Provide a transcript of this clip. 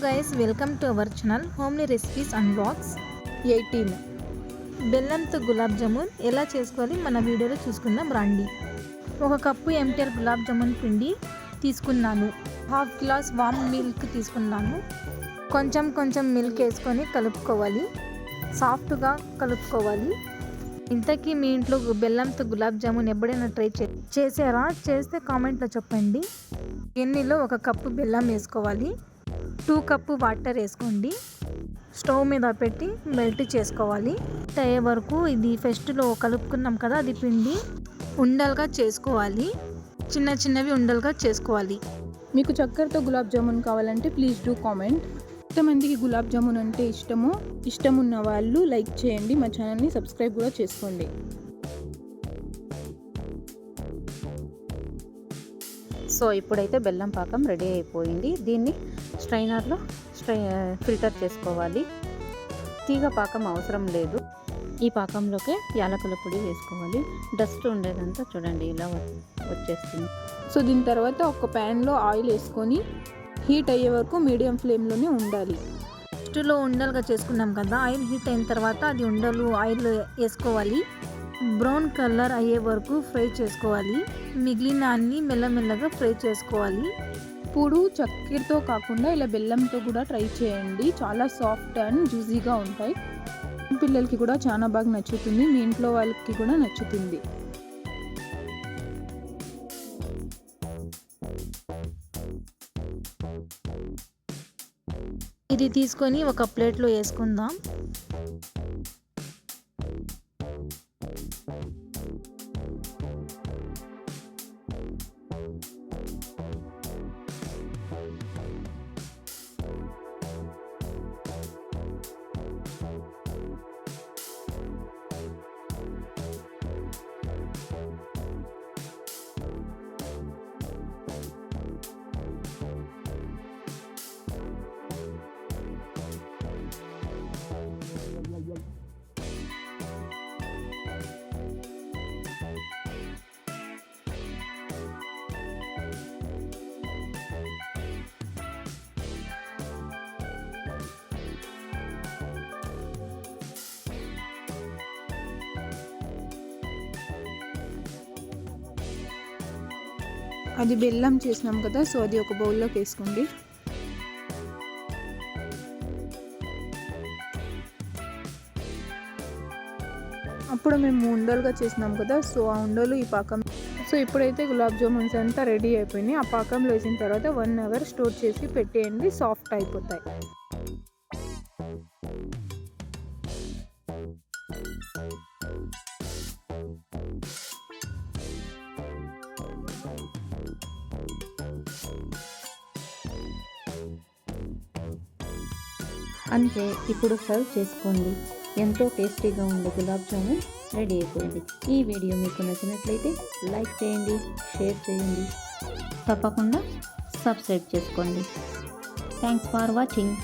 Guys welcome to our channel homely recipes and blogs eighteen బెల్లంతో గులాబ్ జామున్ ఎలా చేసుకోవాలి మన వీడియోలో చూసుకుందాం రండి. ఒక కప్పు ఎంటీఆర్ గులాబ్ జామున్ పిండి తీసుకున్నాను. హాఫ్ గ్లాస్ వామ్ మిల్క్ తీసుకున్నాను. కొంచెం కొంచెం మిల్క్ వేసుకొని కలుపుకోవాలి. సాఫ్ట్గా కలుపుకోవాలి. ఇంతకీ మీ ఇంట్లో బెల్లంతో గులాబ్ జామున్ ఎప్పుడైనా ట్రై చే చేసారా చేస్తే కామెంట్లో చెప్పండి. గిన్నెలో ఒక కప్పు బెల్లం వేసుకోవాలి. టూ కప్పు వాటర్ వేసుకోండి. స్టవ్ మీద పెట్టి మెల్ట్ చేసుకోవాలి. అయ్యే వరకు ఇది ఫస్ట్లో కలుపుకున్నాం కదా అది పిండి ఉండలుగా చేసుకోవాలి. చిన్న చిన్నవి ఉండలుగా చేసుకోవాలి. మీకు చక్కెరతో గులాబ్ జామున్ కావాలంటే ప్లీజ్ డూ కామెంట్ ఎంతమందికి గులాబ్ జామున్ అంటే ఇష్టమో. ఇష్టం ఉన్న వాళ్ళు లైక్ చేయండి. మా ఛానల్ని సబ్స్క్రైబ్ కూడా చేసుకోండి. సో ఇప్పుడైతే బెల్లం పాకం రెడీ అయిపోయింది. దీన్ని స్ట్రైనర్లో స్ట్రై ఫిల్టర్ చేసుకోవాలి. తీగ పాకం అవసరం లేదు. ఈ పాకంలోకే యాలకుల పొడి వేసుకోవాలి. డస్ట్ ఉండేదంతా చూడండి ఇలా వచ్చేస్తుంది. సో దీని తర్వాత ఒక ప్యాన్లో ఆయిల్ వేసుకొని హీట్ అయ్యే వరకు మీడియం ఫ్లేమ్లోనే ఉండాలి. ఫస్ట్లో ఉండలుగా చేసుకున్నాం కదా ఆయిల్ హీట్ అయిన తర్వాత అది ఉండలు ఆయిల్ వేసుకోవాలి. బ్రౌన్ కలర్ అయ్యే వరకు ఫ్రై చేసుకోవాలి. మిగిలిన అన్ని మెల్లమెల్లగా ఫ్రై చేసుకోవాలి. ఇప్పుడు చక్కెరతో కాకుండా ఇలా బెల్లంతో కూడా ట్రై చేయండి. చాలా సాఫ్ట్ అండ్ జ్యూసీగా ఉంటాయి. పిల్లలకి కూడా చాలా బాగా నచ్చుతుంది. మీ ఇంట్లో వాళ్ళకి కూడా నచ్చుతుంది. ఇది తీసుకొని ఒక ప్లేట్లో వేసుకుందాం. అది బెల్లం చేసినాం కదా సో అది ఒక బౌల్లోకి వేసుకోండి. అప్పుడు మేము ఉండలుగా చేసినాం కదా సో ఆ ఉండలు ఈ పాకం. సో ఇప్పుడైతే గులాబ్ జామున్స్ అంతా రెడీ అయిపోయినాయి. ఆ పాకంలో వేసిన తర్వాత వన్ అవర్ స్టోర్ చేసి పెట్టేయండి సాఫ్ట్ అయిపోతాయి. అంతే ఇప్పుడు సర్వ్ చేసుకోండి. ఎంతో టేస్టీగా ఉండే గులాబ్ జామున్ రెడీ అయిపోయింది. ఈ వీడియో మీకు నచ్చినట్లయితే లైక్ చేయండి షేర్ చేయండి. తప్పకుండా సబ్స్క్రైబ్ చేసుకోండి. Thanks for watching